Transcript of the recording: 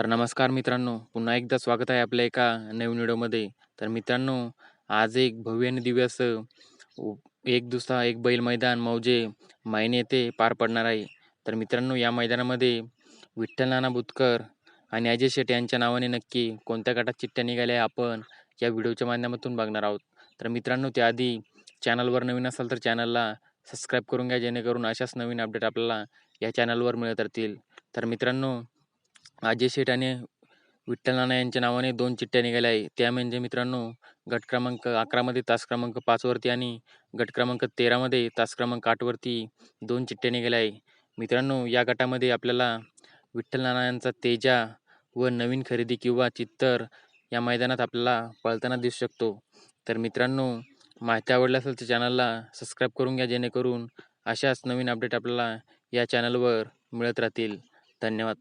तर नमस्कार मित्रांनो. पुन्हा एकदा स्वागत आहे आपल्या एका नवीन व्हिडिओमध्ये. तर मित्रांनो आज एक भव्य आणि दिव्य असं एक दुसरा एक बैल मैदान मौजे मायने येथे पार पडणार आहे. तर मित्रांनो या मैदानामध्ये विठ्ठल नाना बुतकर आणि अजय शेट यांच्या नावाने नक्की कोणत्या गटात चिठ्ठ्या निघाल्या आहे आपण या व्हिडिओच्या माध्यमातून बघणार आहोत. तर मित्रांनो त्याआधी चॅनलवर नवीन असाल तर चॅनलला सबस्क्राईब करून घ्या जेणेकरून अशाच नवीन अपडेट आपल्याला या चॅनलवर मिळत राहतील. तर मित्रांनो अजय शेठ आणि विठ्ठल नाना यांच्या नावाने दोन चिठ्ठ्या निघाल्या आहे त्या म्हणजे मित्रांनो गट क्रमांक अकरामध्ये तास क्रमांक पाचवरती आणि गट क्रमांक तेरामध्ये तास क्रमांक आठवरती दोन चिठ्ठ्या निघाल्या आहे मित्रांनो या गटामध्ये आपल्याला विठ्ठल नाना यांचा तेजा व नवीन खरेदी किंवा चित्तर या मैदानात आपल्याला पळताना दिसू शकतो. तर मित्रांनो माहिती आवडली असेल तर चॅनलला सबस्क्राईब करून घ्या जेणेकरून अशाच नवीन अपडेट आपल्याला या चॅनलवर मिळत राहतील. धन्यवाद.